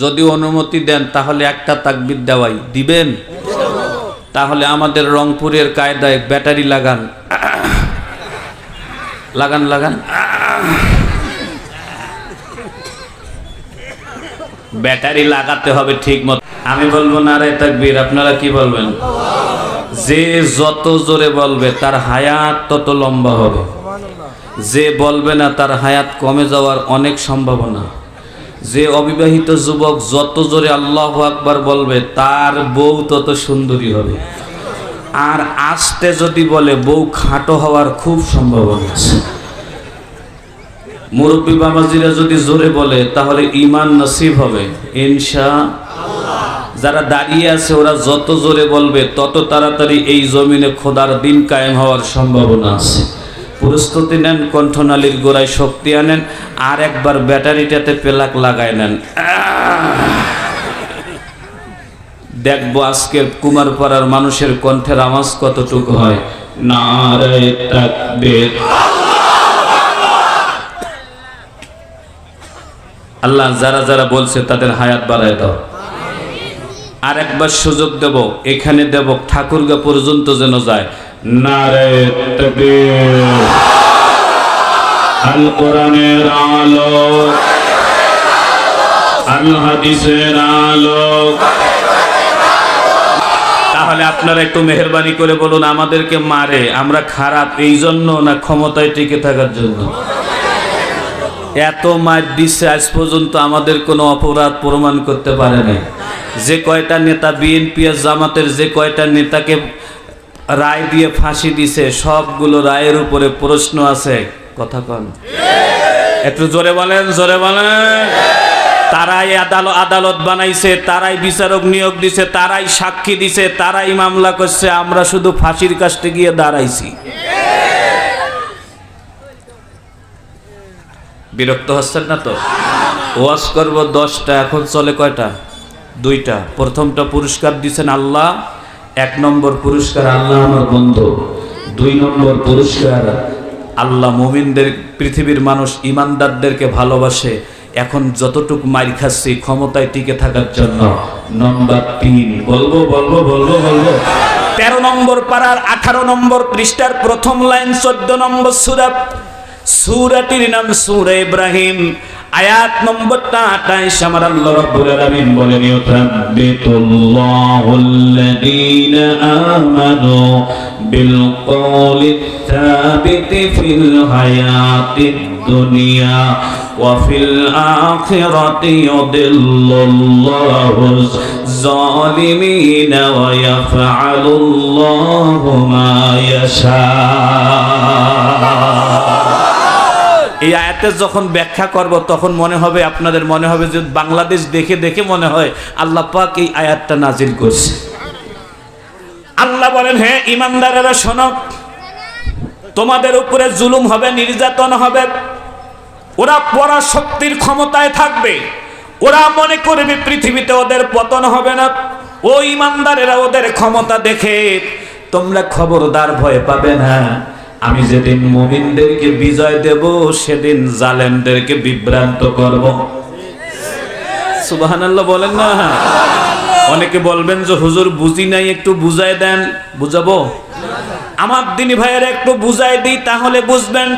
যদি অনুমতি দেন, তাহলে একটা তাকবির দেওয়াই। দিবেন? তাহলে আমাদের রংপুরের কায়দায় ব্যাটারি লাগান। লাগান লাগান। ব্যাটারি লাগাতে হবে ঠিক মতো। আমি বলব, না রে তাকবীর, আপনারা কি বলবেন? যে যত জোরে বলবে, তার হায়াত তত লম্বা হবে। যে বলবে না, তার হায়াত কমে যাওয়ার অনেক সম্ভাবনা। যে অবিবাহিত যুবক যত জোরে আল্লাহ আকবার বলবে, তার বউ তত সুন্দরী হবে। আর আসতে যদি বলে, বউ খাটো হওয়ার খুব সম্ভাবনা আছে। মুরব্বী বাবাজিরা যদি জোরে বলে, তাহলে ইমান নসিব হবে, ইনশা যারা দাঁড়িয়ে আছে, ওরা যত জোরে বলবে, তত তাড়াতাড়ি এই জমিনে খোদার দিন কায়েম হওয়ার সম্ভাবনা আছে। প্রস্তুতি নেন, কণ্ঠনালীর গোড়ায় শক্তি আনেন, আর একবার ব্যাটারিটাতে পেলাক লাগায় নেন। দেখব আজকের কুমারপাড়ার মানুষের কণ্ঠের আওয়াজ কতটুকু হয়। আল্লাহ যারা যারা বলছে তাদের হায়াত বাড়ায় দাও। আর একবার সুযোগ দেব, এখানে দেব, ঠাকুরগা পর্যন্ত যেন যায়। নারে আল কোরআনের আলো। আল হাদিসের আলো। তাহলে আপনারা একটু মেহরবানি করে বলুন, আমাদেরকে মারে, আমরা খারাপ এই জন্য না ক্ষমতায় টিকে থাকার জন্য? এত মার দিচ্ছে আজ পর্যন্ত আমাদের কোনো অপরাধ প্রমাণ করতে পারে নাই। যে কয়টা নেতা বিএনপি আর জামাতের যে কয়টা নেতাকে রায় দিয়ে ফাঁসি দিছে, সবগুলো রায়ের উপরে প্রশ্ন আছে। কথা কন। একটু জোরে বলেন জোরে বলেন। তারাই আদালত আদালত বানাইছে, তারাই বিচারক নিয়োগ দিছে, তারাই সাক্ষী দিছে, তারাই মামলা করছে, আমরা শুধু ফাঁসির কাছতে গিয়ে দাঁড়াইছি। বিরক্ত হচ্ছেন না তো? ওয়াজ করব দশটা, এখন চলে কয়টা? দুইটা। প্রথমটা পুরস্কার দিছেন আল্লাহ এক নম্বর পুরস্কার আল্লাহ আমার বন্ধু, দুই নম্বর পুরস্কার আল্লাহ মুমিনদের পৃথিবীর মানুষ ইমানদারদেরকে ভালোবাসে, এখন যতটুকু মাইর খাচ্ছি ক্ষমতায় টিকে থাকার জন্য। নম্বর তিন, বলব বলব বলব বলব। তেরো নম্বর পাড়ার আঠারো নম্বর পৃষ্ঠার প্রথম লাইন, চোদ্দ নম্বর সুরাত সুরাটির নাম সুরে ইব্রাহিম। আয়াত নম্বরটা আটাইশ আমার আল্লাহ রব্বুল আলামিন বলেন ইউথাব্বিতুল্লাহুল্লাযীনা আমানু বিল কওলি থাবিতি ফিল হায়াতিদ দুনিয়া ওয়া ফিল আখিরাতি ইউদিল্লুল্লাহু যালিমিনা ওয়া ইয়াফআলুল্লাহু মা ইয়াশা এই আয়াতের যখন ব্যাখ্যা করব, তখন মনে হবে আপনাদের মনে হবে যে বাংলাদেশ দেখে দেখে মনে হয় আল্লাহ পাক এই আয়াতটা নাজিল করছে। আল্লাহ বলেন হ্যাঁ ইমানদারেরা, শোনো, তোমাদের উপরে জুলুম হবে, নির্যাতন হবে। ওরা পরাশক্তির ক্ষমতায় থাকবে। ওরা মনে করবে পৃথিবীতে ওদের পতন হবে না। ও ইমানদারেরা, ওদের ক্ষমতা দেখে তোমরা খবরদার ভয় পাবে না। আমি যেদিন মুমিনদেরকে বিজয় দেব, সেদিন জালেমদেরকে বিভ্রান্ত করব। সুবহানাল্লাহ বলেন না। অনেকে বলবেন যে, হুজুর, বুঝি নাই, একটু বুঝাই দেন। বুঝাবো? আমার দিনী ভাইয়ের, একটু বুঝাই দিই, তাহলে বুঝবেন।